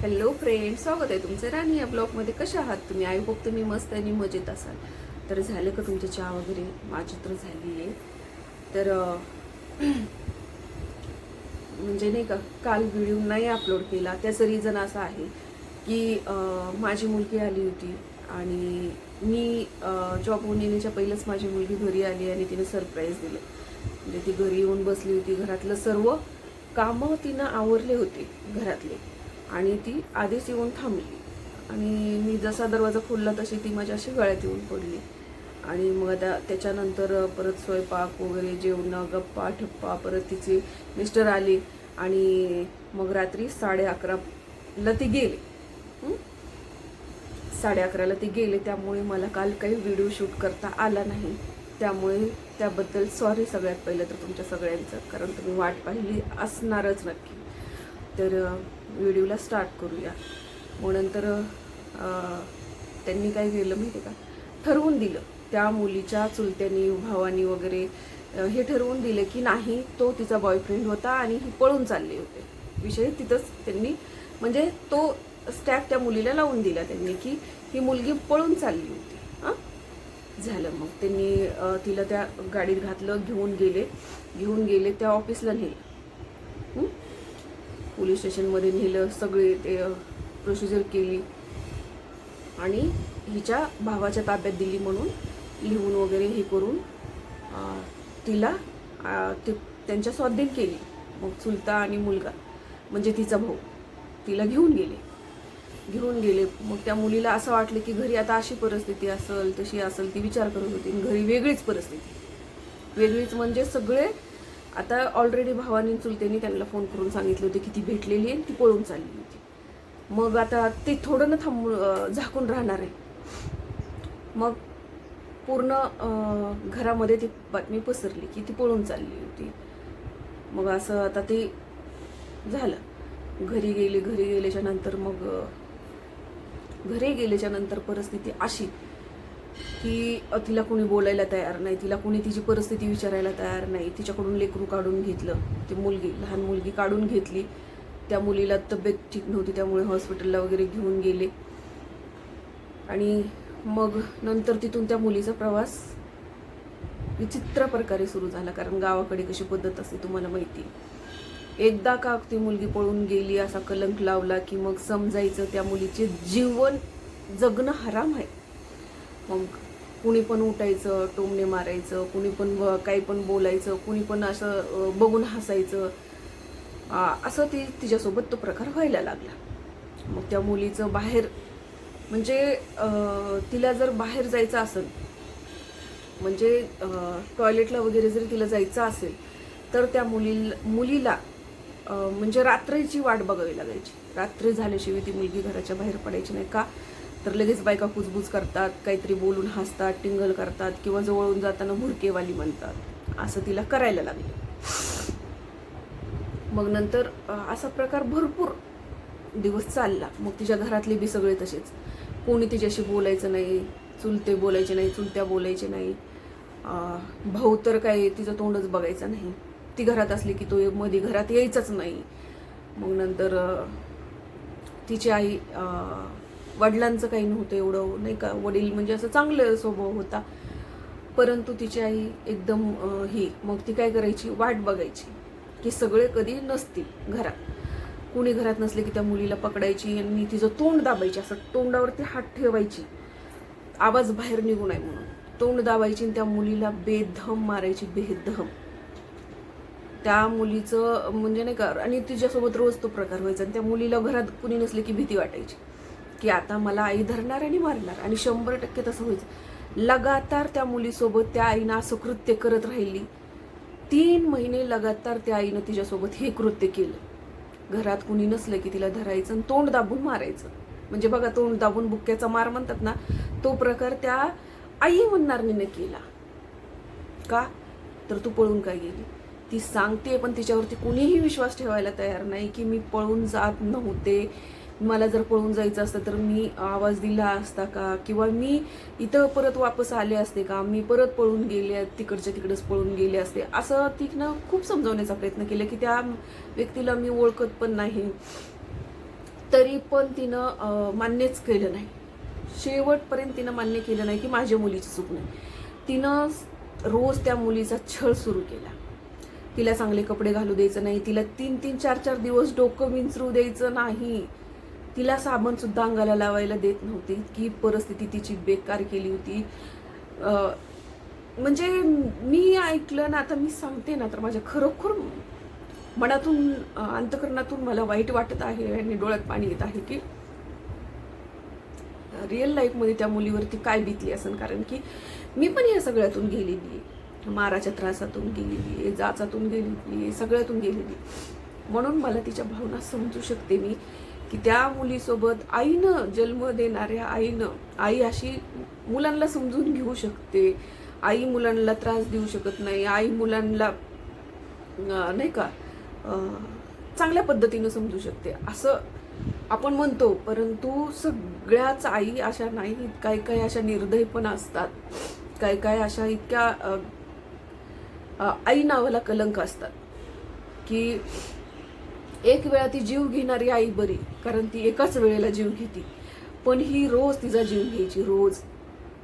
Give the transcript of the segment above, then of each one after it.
Hello friend स्वागत आहे तुमचं राणी या ब्लॉगमध्ये कशा आहात तुम्ही? आई होप तुम्ही मस्त आणि मजेत असाल. तर झालं का तुमची चहा वगैरे? माझी तर झाली आहे. तर म्हणजे नाही का काल व्हिडिओ नाही अपलोड केला. त्याचं रिझन असं आहे की माझी मुलगी आली होती आणि मी जॉबहून येण्याच्या पहिलंच माझी मुलगी घरी आली आणि तिने सरप्राईज दिलं. म्हणजे ती घरी येऊन बसली होती. घरातलं सर्व कामं तिनं आवरले होते. घरातले. आणि ती आधीच येऊन थांबली. आणि मी जसा दरवाजा खोलला तशी ती माझ्या अशी गळ्यात येऊन पडली. आणि मग आता त्याच्यानंतर परत स्वयंपाक वगैरे जेवणं गप्पा ठप्पा परत तिचे मिस्टर आले. आणि मग रात्री साडे अकराला ती गेले. साडे अकराला ते गेले. त्यामुळे मला काल काही व्हिडिओ शूट करता आला नाही. त्यामुळे त्याबद्दल सॉरी सगळ्यात पहिलं तर तुमच्या सगळ्यांचं. कारण तुम्ही वाट पाहिली असणारच नक्की. तर व्हिडिओला स्टार्ट करूया. मग नंतर त्यांनी काय केलं माहिती आहे का? ठरवून दिलं. त्या मुलीच्या चुलत्यांनी भावानी वगैरे हे ठरवून दिले की नाही तो तिचा बॉयफ्रेंड होता आणि ही पळून चालले होते. विषय तिथंच त्यांनी म्हणजे तो स्टॅप त्या मुलीला लावून दिला त्यांनी की ही मुलगी पळून चालली होती. हां? झालं मग. त्यांनी तिला त्या गाडीत घातलं घेऊन गेले. घेऊन गेले त्या ऑफिसला नेलं. पोलीस स्टेशनमध्ये नेलं सगळे ते प्रोसिजर केली. आणि हिच्या भावाच्या ताब्यात दिली म्हणून लिहून वगैरे हे करून तिला ते त्यांच्या स्वाधीन केली. मग चुलता आणि मुलगा म्हणजे तिचा भाऊ तिला घेऊन गेले. घेऊन गेले. मग त्या मुलीला असं वाटलं की घरी आता अशी परिस्थिती असेल तशी असेल ती विचार करत होती. आणि घरी वेगळीच परिस्थिती. वेगळीच म्हणजे सगळे आता ऑलरेडी भावानी चुलतेने त्यांना फोन करून सांगितले होते की ती भेटलेली आहे ती पळून चालली होती. मग आता ते थोडं ना थांबून झाकून राहणार आहे. मग पूर्ण घरामध्ये ती बातमी पसरली की ती पळून चालली होती. मग असं आता ते झालं. घरी गेले घरी गेल्याच्यानंतर मग घरी गेल्याच्यानंतर परिस्थिती अशी की तिला कोणी बोलायला तयार नाही. तिला कोणी तिची परिस्थिती विचारायला तयार नाही. तिच्याकडून लेकरू काढून घेतलं. ती मुलगी लहान मुलगी काढून घेतली. त्या मुलीला तब्येत ठीक नव्हती. त्यामुळे हॉस्पिटलला वगैरे घेऊन गेले. आणि मग नंतर तिथून त्या मुलीचा प्रवास विचित्र प्रकारे सुरू झाला. कारण गावाकडे कशी पद्धत असते तुम्हाला माहिती एकदा का ती मुलगी पळून गेली असा कलंक लावला की मग समजायचं त्या मुलीचे जीवन जगणं हराम आहे. मग कुणी पण उठायचं टोमणे मारायचं कुणी पण काही पण बोलायचं कुणी पण असं बघून हसायचं. असं ती तिच्यासोबत तो प्रकार व्हायला लागला. मग त्या मुलीचं बाहेर म्हणजे तिला जर बाहेर जायचं असेल म्हणजे टॉयलेटला वगैरे जरी तिला जायचं असेल तर त्या मुली मुलीला म्हणजे रात्रीची वाट बघावी लागायची. रात्री झाल्याशिवाय ती मुलगी घराच्या बाहेर पडायची नाही का? तर लगेच बायका कुजबूज करतात काहीतरी बोलून हसतात टिंगल करतात किंवा जवळून जाताना भुरकेवाली म्हणतात. असं तिला करायला लागलं. मग नंतर असा प्रकार भरपूर दिवस चालला. मग तिच्या घरातले बी सगळे तसेच. कोणी तिच्याशी बोलायचं नाही चुलते बोलायचे नाही चुलत्या बोलायचे नाही. भाऊ तर काय तिचं तोंडच बघायचं नाही. ती घरात असली की तो मध्ये घरात यायचाच नाही. मग नंतर तिची आई वडिलांचं काही नव्हतं एवढं नाही का? वडील म्हणजे असं चांगलं स्वभाव होता. परंतु तिची आई एकदम ही मग ती काय करायची? वाट बघायची की सगळे कधी नसतील घरात. कुणी घरात नसले की त्या मुलीला पकडायची आणि तिचं तोंड दाबायची असं तोंडावरती हात ठेवायची. आवाज बाहेर निघू नये म्हणून. तोंड दाबायची आणि त्या मुलीला बेधम मारायची बेधम. त्या मुलीचं म्हणजे नाही का आणि तिच्यासोबत रोज तो प्रकार व्हायचा आणि त्या मुलीला घरात कुणी नसले की भीती वाटायची. की आता मला आई धरणार आणि मारणार. आणि शंभर टक्के तसं व्हायचं. लगातार त्या मुलीसोबत त्या आईनं असं कृत्य करत राहिली. तीन महिने लगातार त्या आईनं तिच्यासोबत हे कृत्य केलं. घरात कुणी नसलं की तिला धरायचं आणि तोंड दाबून मारायचं. म्हणजे बघा तोंड दाबून बुक्क्याचा मार म्हणतात ना तो प्रकार त्या आई म्हणणारनीनं केला. का? तर तू पळून काय गेली? ती सांगते पण तिच्यावरती कुणीही विश्वास ठेवायला तयार नाही की मी पळून जात नव्हते. मला जर पळून जायचं असतं तर मी आवाज दिला असता का? किंवा मी इथं परत वापस आले असते का? मी परत पळून गेले तिकडच्या तिकडेच पळून गेले असते. असं तिनं खूप समजवण्याचा प्रयत्न केला की त्या व्यक्तीला मी ओळखत पण नाही. तरी पण तिनं मान्यच केलं नाही. शेवटपर्यंत तिनं मान्य केलं नाही की माझ्या मुलीची चूक नाही. तिनं रोज त्या मुलीचा छळ सुरू केला. तिला चांगले कपडे घालू द्यायचं नाही. तिला तीन तीन चार चार दिवस डोकं विंचरू द्यायचं नाही. तिला साबणसुद्धा अंगाला लावायला देत नव्हती. इतकी परिस्थिती तिची बेकार केली होती. म्हणजे मी ऐकलं ना आता मी सांगते ना तर माझ्या खरोखर मनातून अंतकरणातून मला वाईट वाटत आहे आणि डोळ्यात पाणी येत आहे की रिअल लाईफमध्ये त्या मुलीवरती काय बितली असेल कारण की मी पण या सगळ्यातून गेलेली आहे. माराच्या त्रासातून गेलेली आहे जाचातून गेलेली आहे सगळ्यातून गेलेली म्हणून मला तिच्या भावना समजू शकते मी. की त्या मुलीसोबत आईनं जन्म देणाऱ्या आईनं आई अशी मुलांना समजून घेऊ शकते. आई मुलांना त्रास देऊ शकत नाही. आई मुलांना नाही का चांगल्या पद्धतीनं समजू शकते. असं आपण म्हणतो परंतु सगळ्याच आई अशा नाहीत. काही काही अशा निर्दय पण असतात. काही काही अशा इतक्या आई नावाला कलंक असतात. की एक वेळा ती जीव घेणारी आई बरी कारण ती एकाच वेळेला जीव घेते. पण ही रोज तिचा जीव घ्यायची रोज.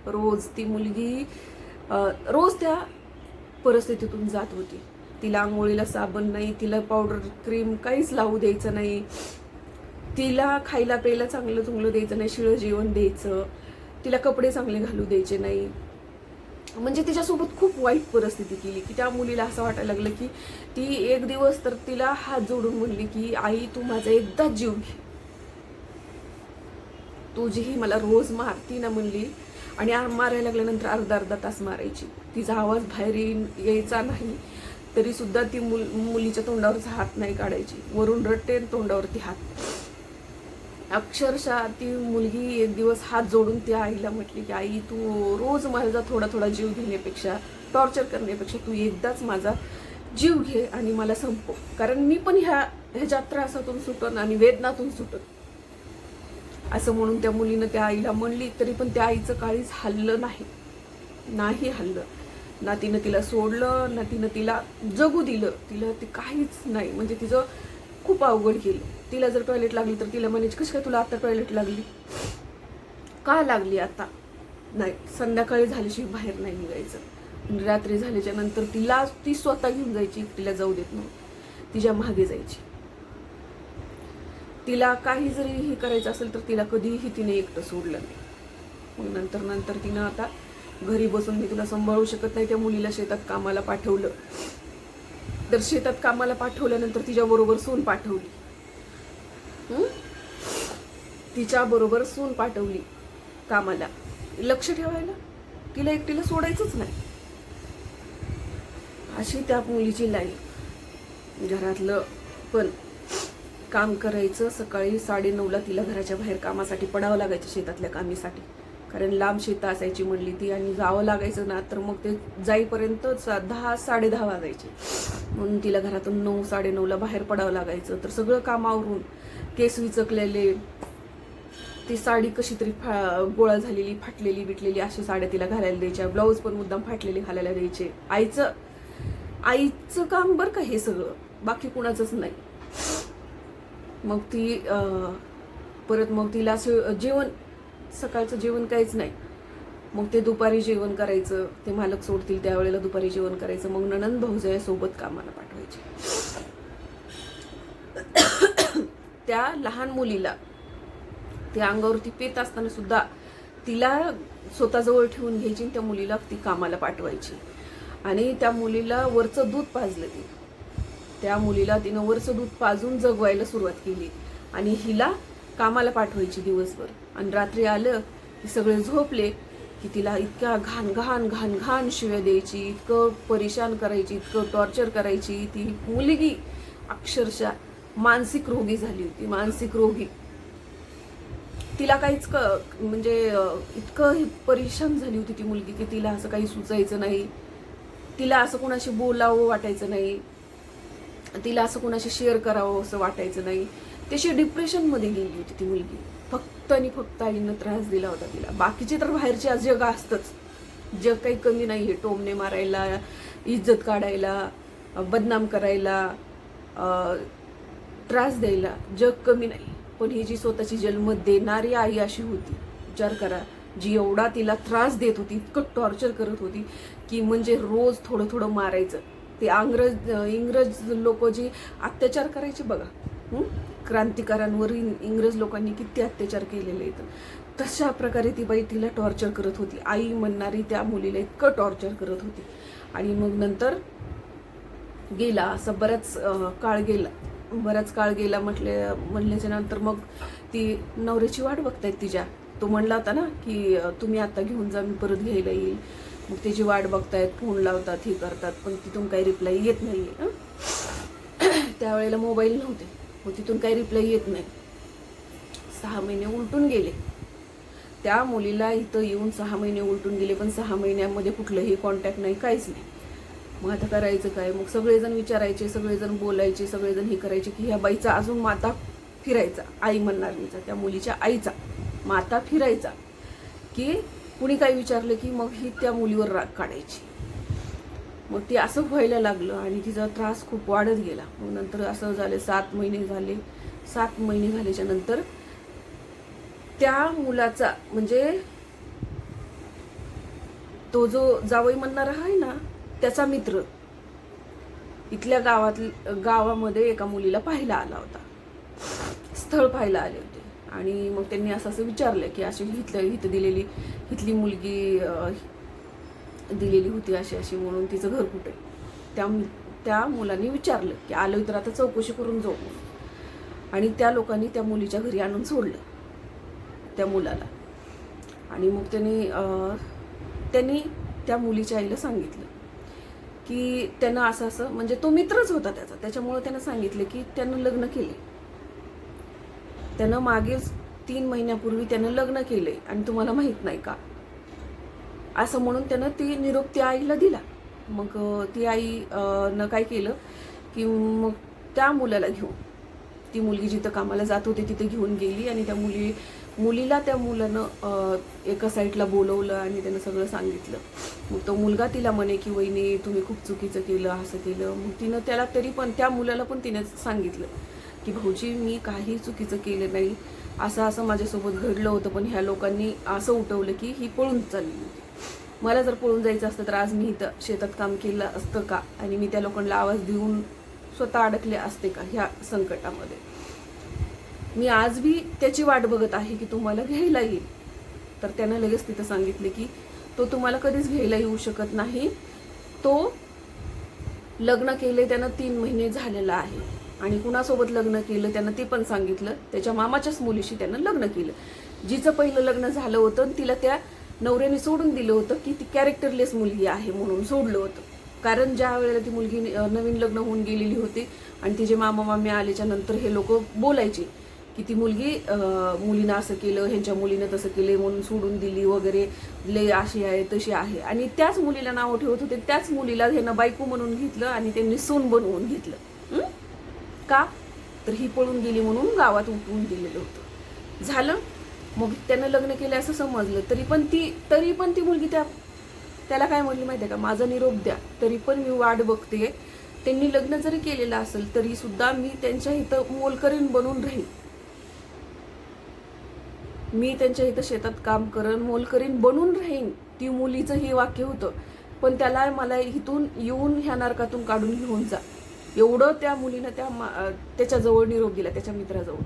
रोज ती मुलगी रोज त्या परिस्थितीतून जात होती. तिला आंघोळीला साबण नाही तिला पावडर क्रीम काहीच लावू द्यायचं नाही. तिला खायला प्यायला चांगलं चुंगलं द्यायचं नाही शिळं जेवण द्यायचं. तिला कपडे चांगले घालू द्यायचे नाही. म्हणजे तिच्यासोबत खूप वाईट परिस्थिती केली की त्या मुलीला असं वाटायला लागलं की ती एक दिवस तर तिला हात जोडून म्हणली की आई तू माझा एकदा जीव घे. तुझीही मला रोज मारती ना म्हणली. आणि मारायला लागल्यानंतर अर्धा अर्धा तास मारायची. तिचा आवाज बाहेर येईन यायचा नाही. तरी सुद्धा ती मुल मुलीच्या तोंडावरचा हात नाही काढायची. वरून रडते आणि तोंडावरती हात अक्षरशः ती मुलगी एक दिवस हात जोडून त्या आईला म्हटली की आई तू रोज माझा थोडा थोडा जीव घेण्यापेक्षा टॉर्चर करण्यापेक्षा तू एकदाच माझा जीव घे आणि मला संपव. कारण मी पण ह्या ह्याच्या त्रासातून सुटन आणि वेदनातून सुटन. असं म्हणून त्या मुलीनं त्या आईला म्हणली तरी पण त्या आईचं काळीच हल्लं नाही. नाही हल्लं. ना तिनं तिला सोडलं ना तिनं तिला जगू दिलं. तिला ते काहीच नाही. म्हणजे तिचं खूप अवघड केलं. तिला जर टॉयलेट लागली तर तिला म्हणायची कशी काय तुला आता टॉयलेट लागली? का लागली आता? नाही संध्याकाळी झाल्याशिवाय बाहेर नाही निघायचं. रात्री झाल्याच्यानंतर तिला ती स्वतः घेऊन जायची तिला जाऊ देत नव्हती. तिच्यामागे जायची. तिला काही जरी हे करायचं असेल तर तिला कधीही तिने एकटं सोडलं नाही. मग नंतर नंतर तिनं आता घरी बसून मी तुला सांभाळू शकत नाही त्या मुलीला शेतात कामाला पाठवलं. तर शेतात कामाला पाठवल्यानंतर तिच्या बरोबर सून पाठवली. तिच्या बरोबर सून पाठवली कामाला. लक्ष ठेवायला. तिला एकटीला सोडायचंच नाही. अशी त्या मुलीची लाईफ. घरातलं पण काम करायचं सकाळी साडेनऊला तिला घराच्या बाहेर कामासाठी पडावं लागायचं शेतातल्या कामीसाठी. कारण लांब शेतं असायची म्हणली ती आणि जावं लागायचं ना तर मग ते जाईपर्यंत सा- दहा साडे दहा वाजायचे. म्हणून तिला घरातून नऊ साडेनऊला बाहेर पडावं लागायचं. तर सगळं काम आवरून केस विचकलेले ती साडी कशी तरी फा गोळा झालेली फाटलेली बिटलेली अशी साड्या तिला घालायला द्यायच्या. ब्लाऊज पण मुद्दाम फाटलेले घालायला द्यायचे. आईचं आईचं काम बरं का हे सगळं? बाकी कुणाचंच नाही. मग ती परत मग तिला असं जेवण सकाळचं जेवण काहीच नाही. मग ते दुपारी जेवण करायचं ते मालक सोडतील त्यावेळेला दुपारी जेवण करायचं. मग नणंद भाऊजया सोबत कामाला पाठवायचे. त्या लहान मुलीला त्या अंगावरती पेत असताना सुद्धा तिला स्वतःजवळ ठेवून घ्यायची आणि त्या मुलीला ती कामाला पाठवायची. आणि त्या मुलीला वरचं दूध पाजलं ती त्या मुलीला तिनं वरचं दूध पाजून जगवायला सुरुवात केली. आणि हिला कामाला पाठवायची दिवसभर. आणि रात्री आलं की सगळे झोपले की तिला इतक्या घाण घाण घाण घाण शिव्या द्यायची इतकं परेशान करायची इतकं टॉर्चर करायची. ती मुलगी अक्षरशः मानसिक रोगी झाली होती मानसिक रोगी. तिला काहीच क म्हणजे इतकं ही परेशान झाली होती ती मुलगी की तिला असं काही सुचायचं नाही. तिला असं कोणाशी बोलावं वाटायचं नाही. तिला असं कोणाशी शेअर करावं असं वाटायचं नाही. तशी डिप्रेशनमध्ये गेली होती ती मुलगी. आणि फक्त आईनं त्रास दिला होता तिला. बाकीचे तर बाहेरचे आज जग असतंच. जग काही कमी नाही आहे टोमणे मारायला इज्जत काढायला बदनाम करायला त्रास द्यायला जग कमी नाही. पण ही जी स्वतःची जन्म देणारी आई अशी होती विचार करा. जी एवढा तिला त्रास देत होती इतकं टॉर्चर करत होती की म्हणजे रोज थोडं थोडं मारायचं. ते आंग्रज इंग्रज लोक जी अत्याचार करायचे बघा. हं? क्रांतिकारांवर इंग्रज लोकांनी किती अत्याचार केलेले आहेत. तशा प्रकारे ती बाई तिला टॉर्चर करत होती. आई म्हणणारी त्या मुलीला इतकं टॉर्चर करत होती. आणि मग नंतर गेला असं बराच काळ गेला. बराच काळ गेला म्हटले म्हणल्याच्या नंतर मग ती नवऱ्याची वाट बघतायत तिच्या. तो म्हणला होता ना की तुम्ही आता घेऊन जा मी परत घ्यायला येईल. मग त्याची वाट बघतायत फोन लावतात हे करतात पण तिथून काही रिप्लाय येत नाही त्यावेळेला मोबाईल नव्हते. मग तिथून काही रिप्लाय येत नाही. सहा महिने उलटून गेले. त्या मुलीला इथं येऊन सहा महिने उलटून गेले पण सहा महिन्यामध्ये कुठलंही कॉन्टॅक्ट नाही काहीच नाही. मग आता करायचं काय? मग सगळेजण विचारायचे सगळेजण बोलायचे सगळेजण हे करायचे की ह्या बाईचा अजून माता फिरायचा. आई म्हणणार मीचा त्या मुलीच्या आईचा माता फिरायचा. की कुणी काही विचारलं की मग ही त्या मुलीवर राग काढायची. मग ते असं व्हायला लागलं आणि तिचा त्रास खूप वाढत गेला. मग नंतर असं झालं सात महिने झाले. सात महिने झाल्याच्यानंतर त्या मुलाचा म्हणजे तो जो जावई म्हणणारा आहे ना त्याचा मित्र इथल्या गावात गावामध्ये एका मुलीला पाहायला आला होता. स्थळ पाहायला आले होते. आणि मग त्यांनी असं असं विचारलं की अशी इथल्या इथं दिलेली इथली मुलगी दिलेली होती अशी अशी म्हणून तिचं घर कुठे? त्या त्या मुलांनी विचारलं की आलं तर आता चौकशी करून जाऊ. म्हणून. आणि त्या लोकांनी त्या मुलीच्या घरी आणून सोडलं. त्या मुलाला. आणि मग त्यांनी त्यांनी त्या मुलीच्या आईला सांगितलं की त्यानं असं असं म्हणजे तो मित्रच होता त्याचा. त्याच्यामुळं त्यानं सांगितलं की त्यानं लग्न केले त्यानं मागील तीन महिन्यापूर्वी त्यानं लग्न केले आणि तुम्हाला माहीत नाही का? असं म्हणून त्यानं ती निरोप त्या आईला दिला. मग ती आई न काय केलं की मग त्या मुलाला घेऊन ती मुलगी जिथं कामाला जात होती तिथे घेऊन गेली आणि त्या मुली मुलीला त्या मुलानं एका साईडला बोलवलं आणि त्यानं सगळं सांगितलं. मग तो मुलगा तिला म्हणे की वहिनी तुम्ही खूप चुकीचं केलं असं केलं. मग तिनं त्याला तरी पण त्या मुलाला पण तिने सांगितलं की भाऊजी मी काही चुकीचं केलं नाही. असं असं माझ्यासोबत घडलं होतं पण ह्या लोकांनी असं उठवलं की ही पळून चालली होती. मला जर पळून जायचं असतं तर आज मी इथं शेतात काम केलं असतं का? आणि मी त्या लोकांना आवाज देऊन स्वतः अडकले असते का ह्या संकटामध्ये? मी आज बी त्याची वाट बघत आहे की तुम्हाला घ्यायला येईल. तर त्यानं लगेच तिथं सांगितले की तो तुम्हाला कधीच घ्यायला येऊ शकत नाही. तो लग्न केले त्यानं तीन महिने झालेला आहे. आणि कुणासोबत लग्न केलं त्यानं ते पण सांगितलं. त्याच्या मामाच्याच मुलीशी त्यानं लग्न केलं. जिचं पहिलं लग्न झालं होतं आणि तिला त्या नवऱ्याने सोडून दिलं होतं की ती कॅरेक्टरलेस मुलगी आहे म्हणून सोडलं होतं. कारण ज्या वेळेला ती मुलगी नवीन लग्न होऊन गेलेली होती आणि तिचे मामा मामी आल्याच्यानंतर हे लोक बोलायचे की ती मुलगी मुलीनं असं केलं ह्यांच्या मुलीनं तसं केलं म्हणून सोडून दिली वगैरे ले अशी आहे तशी आहे. आणि त्याच मुलीला नाव ठेवत होते त्याच मुलीला ह्यानं बायको म्हणून घेतलं आणि त्यांनी सून बनवून घेतलं. का? तर ही पळून गेली म्हणून गावात उठवून दिलेलं होतं. झालं? मग त्यानं लग्न केलं असं समजलं तरी पण ती तरी पण ती मुलगी त्या त्याला काय म्हटली माहिती आहे का? माझा निरोप द्या तरी पण मी वाट बघते. त्यांनी लग्न जरी केलेलं असेल तरी सुद्धा मी त्यांच्या इथं मोलकरीण बनून राहील मी त्यांच्या इथं शेतात काम करन मोलकरीण बनून राहीन. ती मुलीचं हे वाक्य होतं. पण त्याला मला इथून येऊन ह्या नरकातून काढून घेऊन जा. एवढं त्या मुलीनं त्या मा- त्याच्याजवळ निरोप दिला त्याच्या मित्राजवळ.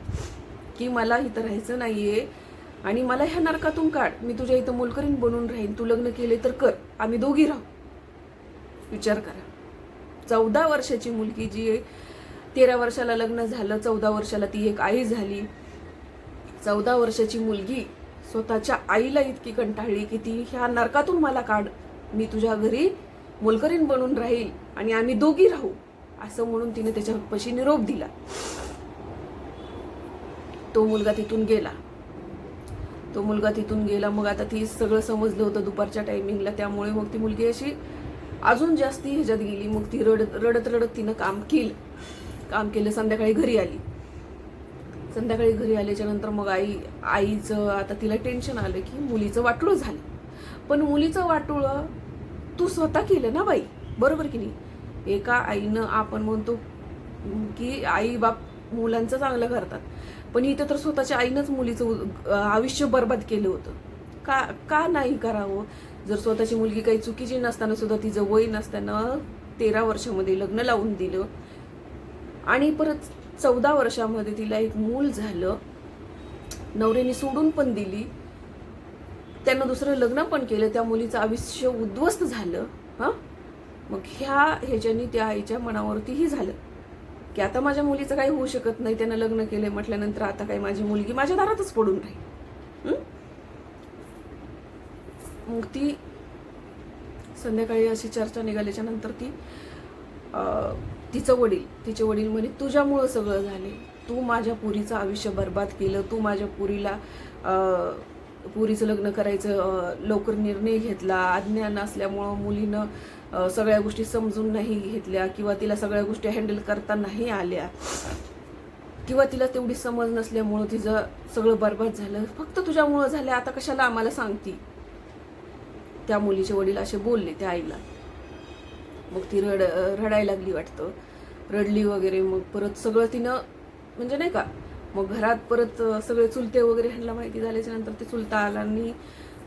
की मला इथं राहायचं नाहीये. आणि मला ह्या नरकातून काढ. मी तुझ्या इथं मोलकरीण बनून राहीन. तू लग्न केले तर कर. आम्ही दोघी राहू. विचार करा. चौदा वर्षाची मुलगी जी तेरा वर्षाला लग्न झालं चौदा वर्षाला ती एक आई झाली. चौदा वर्षाची मुलगी स्वतःच्या आईला इतकी कंटाळली की ती ह्या नरकातून मला काढ. मी तुझ्या घरी मोलकरीण बनून राहील आणि आम्ही दोघी राहू असं म्हणून तिने त्याच्यापाशी निरोप दिला. तो मुलगा तिथून गेला. तो मुलगा तिथून गेला. मग आता ती सगळं समजलं होतं दुपारच्या टायमिंगला त्यामुळे मग ती मुलगी अशी अजून जास्ती ह्याच्यात गेली. मग ती रडत रडत रडत तिनं काम केलं. काम केलं. संध्याकाळी घरी आली. संध्याकाळी घरी आल्याच्यानंतर मग आई आईचं आता तिला टेन्शन आलं की मुलीचं वाटोळं झालं. पण मुलीचं वाटोळं तू स्वतः केलं ना बाई? बरोबर की नाही? एका आईनं आपण म्हणतो की आई बाप मुलांचं चांगलं करतात. पण इथं तर स्वतःच्या आईनंच मुलीचं आयुष्य बर्बाद केलं होतं. का का नाही करावं? जर स्वतःची मुलगी काही चुकीची नसताना सुद्धा तिचं वय नसताना तेरा वर्षामध्ये लग्न लावून दिलं आणि परत चौदा वर्षामध्ये तिला एक मूल झालं नवऱ्याने सोडून पण दिली त्यांना दुसरं लग्न पण केलं त्या मुलीचं आयुष्य उद्ध्वस्त झालं हां? मग ह्या ह्याच्यानी त्या आईच्या मनावरतीही झालं. की आता माझ्या मुलीचं काही होऊ शकत नाही त्यानं लग्न केलंय म्हटल्यानंतर आता काही माझी मुलगी माझ्या दारातच पडून राहील. मग ती संध्याकाळी अशी चर्चा निघाल्याच्या नंतर ती तिचं वडील तिचे वडील म्हणे तुझ्यामुळं सगळं झाले तू माझ्या पुरीचं आयुष्य बर्बाद केलं. तू माझ्या पुरीला पुरीचं लग्न करायचं लवकर निर्णय घेतला अज्ञान असल्यामुळं मुलीनं सगळ्या गोष्टी समजून नाही घेतल्या किंवा तिला सगळ्या गोष्टी हँडल करता नाही आल्या किंवा तिला तेवढी समज नसल्यामुळं तिचं सगळं बरबाद झालं. फक्त तुझ्यामुळं झालं आता कशाला आम्हाला सांगती? त्या मुलीचे वडील असे बोलले त्या आईला. मग ती रड रडायला लागली वाटतं. रडली वगैरे मग परत सगळं तिनं म्हणजे नाही का मग घरात परत सगळे चुलते वगैरे ह्यांना माहिती झाल्याच्यानंतर ते चुलता आला आणि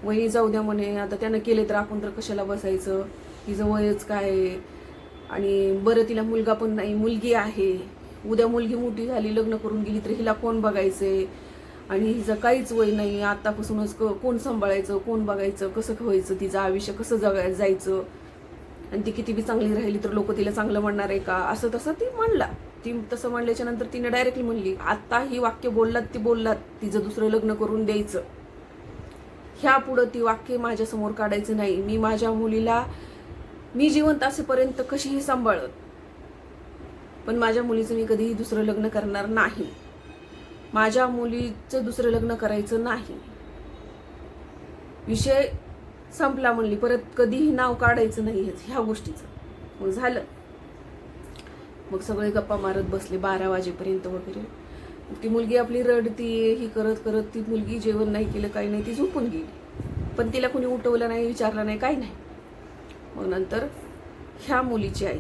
वहिनी जाऊ द्या म्हणे आता त्यानं केले तर आपण तर कशाला बसायचं? तिचं वयच काय आहे? आणि बरं तिला मुलगा पण नाही मुलगी आहे. उद्या मुलगी मोठी झाली लग्न करून गेली तर हिला कोण बघायचंय? आणि हिचं काहीच वय नाही आतापासूनच क- कोण सांभाळायचं कोण बघायचं कसं व्हायचं तिचं आयुष्य कसं जगाय जायचं? आणि ती किती बी चांगली राहिली तर लोक तिला चांगलं म्हणणार आहे का? असं तसं ती म्हणला. ती तसं म्हणल्याच्या नंतर तिने डायरेक्टली म्हणली आता ही वाक्य बोललात ती बोललात तिचं दुसरं लग्न करून द्यायचं. ह्या पुढं ती वाक्य माझ्यासमोर काढायचं नाही. मी माझ्या मुलीला मी जिवंत असेपर्यंत कशीही सांभाळत पण माझ्या मुलीचं मी कधीही दुसरं लग्न करणार नाही. माझ्या मुलीचं दुसरं लग्न करायचं नाही. विषय संपला म्हणली. परत कधीही नाव काढायचं नाही ह्या गोष्टीचं. मग झालं. मग सगळे गप्पा मारत बसले बारा वाजेपर्यंत वगैरे. मग ती मुलगी आपली रडती ही करत करत ती मुलगी जेवण नाही केलं काही नाही ती झोपून गेली. पण तिला कोणी उठवलं नाही विचारलं नाही काही नाही. मग नंतर ह्या मुलीची आई.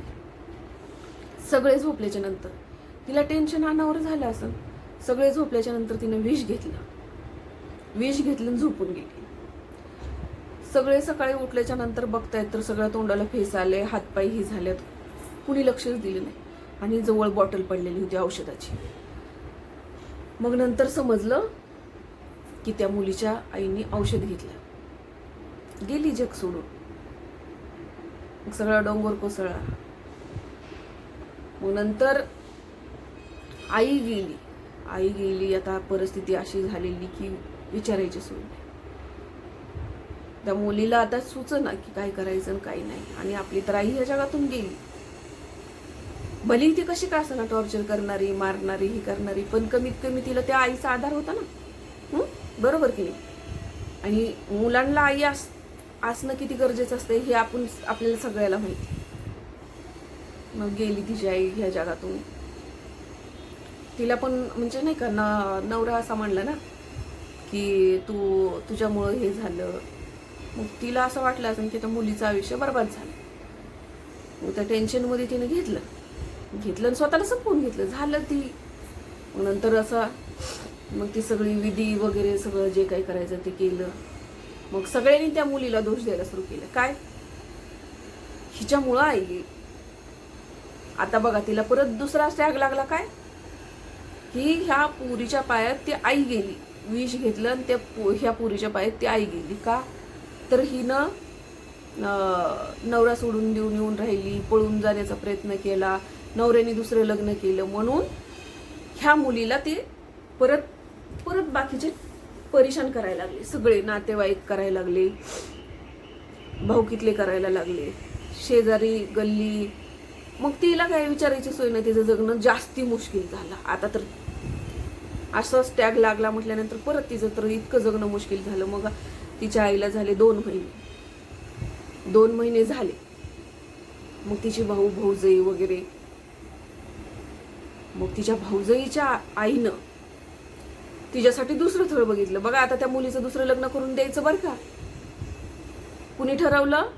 सगळे झोपल्याच्या नंतर. तिला टेन्शन अनावर झालं असं. सगळे झोपल्याच्या नंतर तिने विष घेतलं. विष घेतलं झोपून गेली. सगळे सकाळी उठल्याच्या नंतर बघतायत तर सगळ्या तोंडाला फेस आले हातपायही झाल्यात कुणी लक्षच दिलं नाही. आणि जवळ बॉटल पडलेली होती औषधाची. मग नंतर समजलं की त्या मुलीच्या आईने औषध घेतलं. गेली जग सोडून. मग सगळा डोंगर कोसळला. मग नंतर आई गेली. आई गेली आता परिस्थिती अशी झालेली की विचारायची सोडून त्या मुलीला आता सुचना की काय करायचं आणि काय नाही. आणि आपली तर आई ह्या जगातून गेली. भली ती कशी का असं टॉर्चर करणारी मारणारी ही करणारी पण कमीत कमी तिला त्या आईचा आधार होता ना. बरोबर की नाही? आणि मुलांना आई अस असणं किती गरजेचं असतं हे आपण आपल्याला सगळ्याला माहिती. मग गेली तिची आई ह्या जगातून. तिला पण म्हणजे नाही का न नवरा असा म्हणला ना की तू तुझ्यामुळं हे झालं. मग तिला असं वाटलं असेल की त्या मुलीचं आयुष्य बर्बाद झालं. मग त्या टेन्शनमध्ये तिने घेतलं. घेतलं आणि स्वतःला संपवून घेतलं. झालं ती. नंतर असं मग ती सगळी विधी वगैरे सगळं जे काही करायचं ते केलं. मग सगळ्यांनी त्या मुलीला दोष द्यायला सुरू केलं. काय? हिच्यामुळं आई गेली. आता बघा तिला परत दुसरा टॅग लागला काय? की ह्या पुरीच्या पायात ती आई गेली. विष घेतलं आणि त्या पो- ह्या पुरीच्या पायात ती आई गेली. का? तर हिनं नवरा सोडून देऊन येऊन राहिली पळून जाण्याचा प्रयत्न केला. नवऱ्याने दुसरं लग्न केलं म्हणून ह्या मुलीला ते परत परत बाकीचे परेशान करायला लागले. सगळे नातेवाईक करायला लागले. भाऊकीतले करायला लागले. शेजारी गल्ली. मग तिला काय विचारायची सोय नाही. तिचं जगणं जास्ती मुश्किल झालं. आता तर असाच टॅग लागला म्हटल्यानंतर परत तिचं तर इतकं जगणं मुश्किल झालं. मग तिच्या आईला झाले दोन महिने दोन महिने झाले. मग तिची भाऊ भाऊजई वगैरे मग तिच्या भाऊजईच्या आईनं तिच्यासाठी दुसरं थळ बघितलं. बघा आता त्या मुलीचं दुसरं लग्न करून द्यायचं बरं का? कुणी ठरवलं?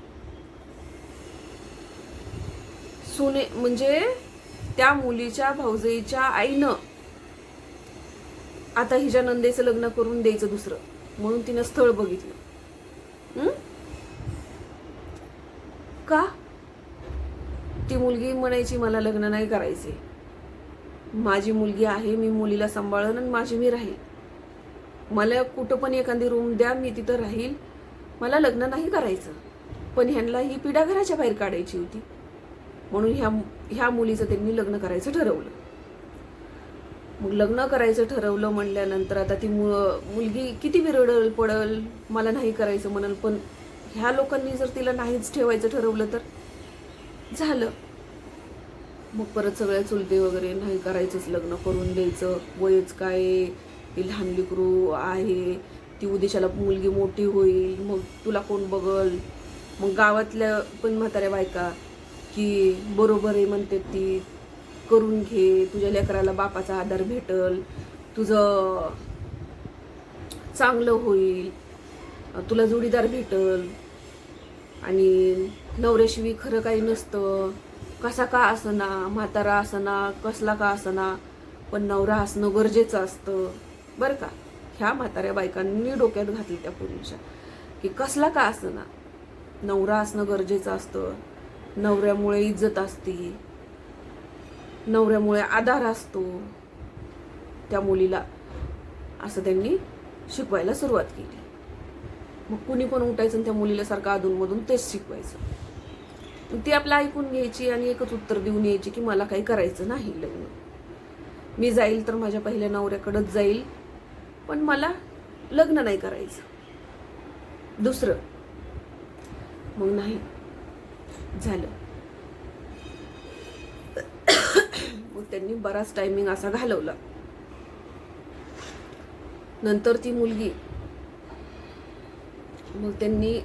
सुने म्हणजे त्या मुलीच्या भाऊजईच्या आईनं आता हिच्या नंदेचं लग्न करून द्यायचं दुसरं. म्हणून तिनं स्थळ बघितलं. का? ती मुलगी म्हणायची मला लग्न नाही करायचे माझी मुलगी आहे मी मुलीला सांभाळून आणि माझी मी राहील. मला कुठं पण एखादी रूम द्या मी तिथं राहील. मला लग्न नाही करायचं. पण ह्यांना ही पिढा घराच्या बाहेर काढायची होती. म्हणून ह्या ह्या मुलीचं त्यांनी लग्न करायचं ठरवलं. मग लग्न करायचं ठरवलं म्हणल्यानंतर आता ती मु- मुलगी किती विरडल पडल मला नाही करायचं म्हणल पण ह्या लोकांनी जर तिला नाहीच ठेवायचं ठरवलं तर? झालं. मग परत सगळ्या चुलते वगैरे नाही करायचंच लग्न करून द्यायचं. वयच काय ती लहान लेकरू आहे. ती उद्देशाला मुलगी मोठी होईल. मग तुला कोण बघल? मग गावातल्या पण म्हाताऱ्या बायका की बरोबर आहे म्हणते ती. करून घे. तुझ्या लेकराला बापाचा आधार भेटल. तुझं चांगलं होईल. तुला जोडीदार भेटल. आणि नवऱ्याशिवाय खरं काही नसतं. कसा का असना म्हातारा असना कसला का असना पण नवरा असणं गरजेचं असतं. बरं का? ह्या म्हाताऱ्या बायकांनी डोक्यात घातली त्या पूर्वीच्या की कसला का असना. नवरा असणं गरजेचं असतं. नवऱ्यामुळे इज्जत असते. नवऱ्यामुळे आधार असतो. त्या मुलीला असं त्यांनी शिकवायला सुरुवात केली. मग कुणी पण उठायचं आणि त्या मुलीला सारखं अधूनमधून तेच शिकवायचं. ती आपलं ऐकून घ्यायची आणि एकच उत्तर देऊन यायची की मला काही करायचं नाही लग्न. मी जाईल तर माझ्या पहिल्या नवऱ्याकडंच जाईल पण मला लग्न नाही करायचं. दुसरं. मग नाही. झालं. मग त्यांनी बराच टायमिंग असा घालवला. नंतर ती मुलगी. मग त्यांनी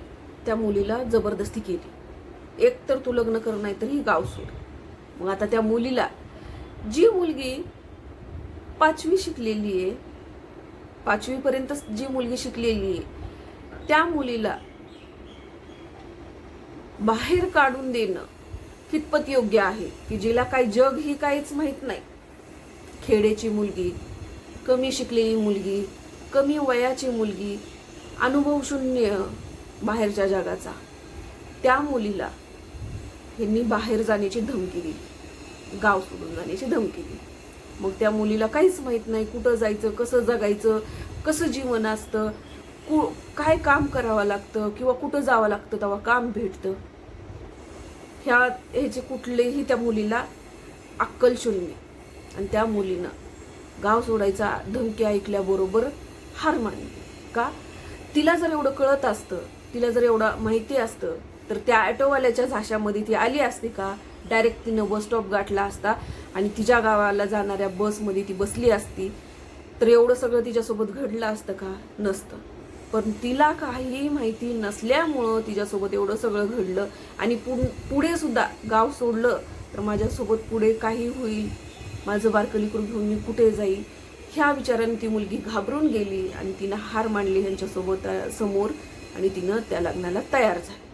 त्या मुलीला जबरदस्ती केली. एक तर तू लग्न कर नाही तर ही गाव सोड. मग आता त्या मुलीला जी मुलगी पाचवी शिकलेली आहे पाचवीपर्यंत जी मुलगी शिकलेली आहे त्या मुलीला बाहेर काढून देणं कितपत योग्य आहे? की जिला काही जग ही काहीच माहीत नाही. खेडेची मुलगी कमी शिकलेली मुलगी कमी वयाची मुलगी अनुभव शून्य बाहेरच्या जगाचा. त्या मुलीला यांनी बाहेर जाण्याची धमकी दिली. गाव सोडून जाण्याची धमकी दिली. मग त्या मुलीला काहीच माहीत नाही कुठं जायचं कसं जगायचं कसं जीवन असतं कु काय काम करावं लागतं किंवा कुठं जावं लागतं तेव्हा काम भेटतं. ह्या ह्याचे कुठलेही त्या मुलीला अक्कल शून्य आणि त्या मुलीनं गाव सोडायचा धमकी ऐकल्याबरोबर हार मानली. का? तिला जर एवढं कळत असतं तिला जर एवढं माहिती असतं तर त्या ॲटोवाल्याच्या झाशामध्ये ती आली असती का? डायरेक्ट तिनं बस स्टॉप गाठला असता आणि तिच्या गावाला जाणाऱ्या बसमध्ये ती बसली असती. तर एवढं सगळं तिच्यासोबत घडलं असतं का? नसतं. पण तिला काही माहिती नसल्यामुळं तिच्यासोबत एवढं सगळं घडलं आणि पुढे सुद्धा गाव सोडलं. तर माझ्यासोबत पुढे काही होईल. माझं बारकलीकडून घेऊन मी कुठे जाईल? ह्या विचाराने ती मुलगी घाबरून गेली आणि तिनं हार मांडली ह्यांच्यासोबत समोर आणि तिनं त्या लग्नाला तयार झाली.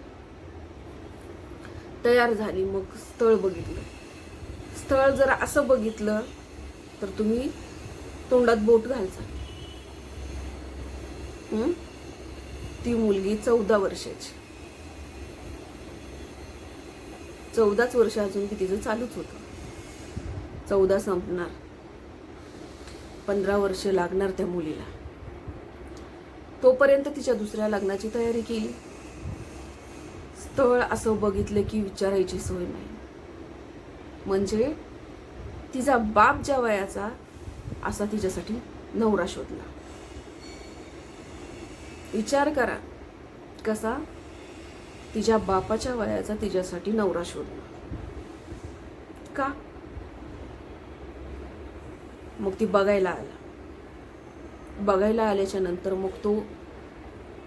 तयार झाली मग स्थळ बघितलं. स्थळ जर असं बघितलं तर तुम्ही तोंडात बोट घालचा. ती मुलगी चौदा वर्षाची. चौदाच वर्ष अजून की तिचं चालूच होतं. चौदा संपणार. पंधरा वर्ष लागणार त्या मुलीला. तोपर्यंत तिच्या दुसऱ्या लग्नाची तयारी केली. स्थळ असं बघितलं की विचारायची सोय नाही. म्हणजे तिचा बाप ज्या वयाचा असा तिच्यासाठी नवरा शोधला. विचार करा कसा तिच्या बापाच्या वयाचा तिच्यासाठी नवरा शोधला. का? मग ती बघायला आला. बघायला आल्याच्यानंतर मग तो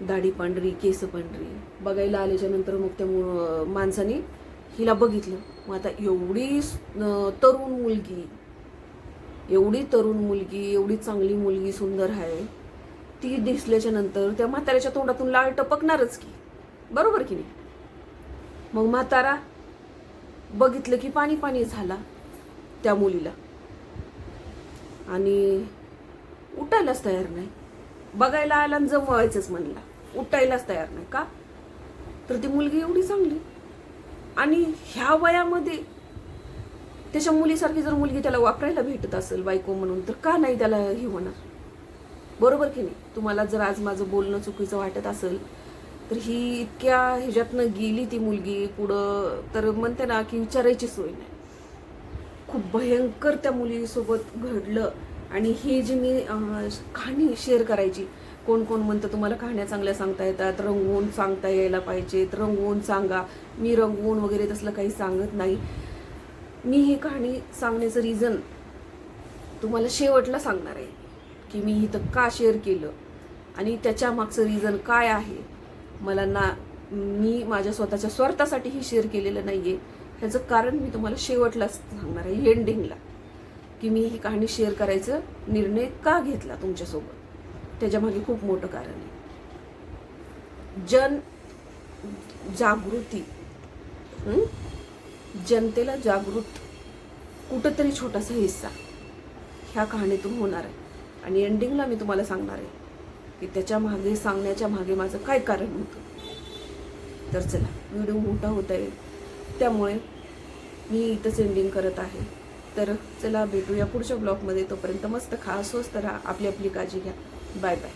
दाढी पांढरी केस पांढरी. बघायला आल्याच्यानंतर मग त्या मु- माणसाने हिला बघितलं. मग आता एवढी तरुण मुलगी एवढी तरुण मुलगी एवढी चांगली मुलगी सुंदर आहे. ती दिसल्याच्या नंतर त्या म्हाताऱ्याच्या तोंडातून लाळ टपकणारच की. बरोबर की नाही? मग म्हातारा बघितलं की पाणी पाणी झाला त्या मुलीला. आणि उठायलाच तयार नाही. बघायला आला आणि जमवायचंच म्हणला. उठायलाच तयार नाही का? तर ती मुलगी एवढी चांगली. आणि ह्या वयामध्ये त्याच्या मुलीसारखी जर मुलगी त्याला वापरायला भेटत असेल बायको म्हणून तर का नाही त्याला हे होणार? बरोबर की नाही? तुम्हाला जर आज माझं बोलणं चुकीचं वाटत असेल तर ही इतक्या ह्याच्यातनं गेली ती मुलगी पुढं तर म्हणते ना की विचारायची सोय नाही. खूप भयंकर त्या मुलीसोबत घडलं. आणि ही जी मी कहाणी शेअर करायची कोण कोण म्हणतं तुम्हाला कहाण्या चांगल्या सांगता येतात रंगवून सांगता यायला पाहिजेत रंगवून सांगा. मी रंगवून वगैरे तसलं काही सांगत नाही. मी ही कहाणी सांगण्याचं रिझन तुम्हाला शेवटला सांगणार आहे की मी इथं का शेअर केलं आणि त्याच्या मागचं रिझन काय आहे. मला ना मी माझ्या स्वतःच्या स्वार्थासाठी ही शेअर केलेलं नाही आहे ह्याचं कारण मी तुम्हाला शेवटलाच सांगणार आहे एंडिंगला की मी ही कहाणी शेअर करायचं निर्णय का घेतला तुमच्यासोबत? त्याच्यामागे खूप मोठं कारण आहे. जन जागृती जनतेला जागृत कुठंतरी छोटासा हिस्सा ह्या कहाणीतून होणार आहे. आणि एंडिंगला मी तुम्हाला सांगणार आहे की त्याच्यामागे सांगण्याच्या मागे माझं काय कारण होतं. तर चला व्हिडिओ मोठा होत आहे. त्यामुळे मी इथंच एंडिंग करत आहे. तर चला भेटूया पुढच्या ब्लॉगमध्ये तोपर्यंत मस्त खा स्वस्त राहा आपली आपली काळजी घ्या. Bye bye